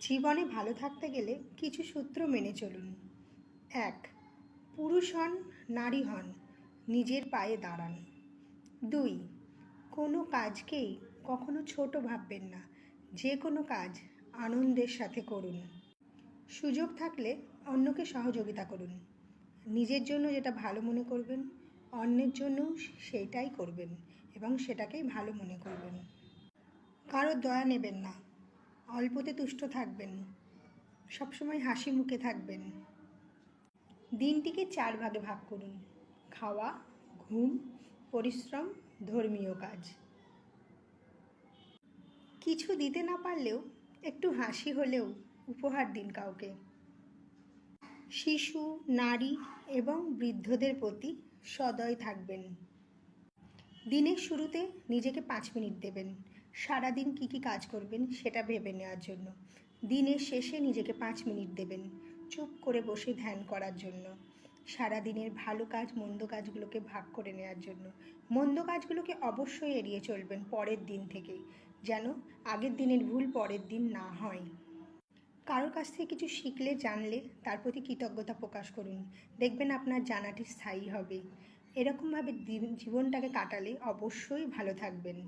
জীবনে ভালো থাকতে গেলে কিছু সূত্র মেনে চলুন। এক, পুরুষ হন, নারী হন, নিজের পায়ে দাঁড়ান। দুই, কোনো কাজকেই কখনো ছোট ভাববেন না, যে কোনো কাজ আনন্দের সাথে করুন। সুযোগ থাকলে অন্যকে সহযোগিতা করুন। নিজের জন্য যেটা ভালো মনে করবেন, অন্যের জন্যও সেইটাই করবেন এবং সেটাকেই ভালো মনে করবেন। কারও দয়া নেবেন না। অল্পতে তুষ্ট থাকবেন, সবসময় হাসি মুখে থাকবেন। দিনটিকে চার ভাগে ভাগ করুন, খাওয়া, ঘুম, পরিশ্রম, ধর্মীয় কাজ। কিছু দিতে না পারলেও, একটু হাসি হলেও উপহার দিন কাউকে। শিশু, নারী এবং বৃদ্ধদের প্রতি সদয় থাকবেন। দিনের শুরুতে নিজেকে পাঁচ মিনিট দেবেন। সারাদিন কী কী কাজ করবেন সেটা ভেবে নেওয়ার জন্য। দিনের শেষে নিজেকে পাঁচ মিনিট দেবেন, চুপ করে বসে ধ্যান করার জন্য। সারাদিনের ভালো কাজ, মন্দ কাজগুলোকে ভাগ করে নেওয়ার জন্য। মন্দ কাজগুলোকে অবশ্যই এড়িয়ে চলবেন পরের দিন থেকেই যেন আগের দিনের ভুল পরের দিন না হয়। কারোর কাছ থেকে কিছু শিখলে, জানলে তার প্রতি কৃতজ্ঞতা প্রকাশ করুন। দেখবেন আপনার জানাটি স্থায়ী হবে। এরকমভাবে জীবনটাকে কাটালে অবশ্যই ভালো থাকবেন।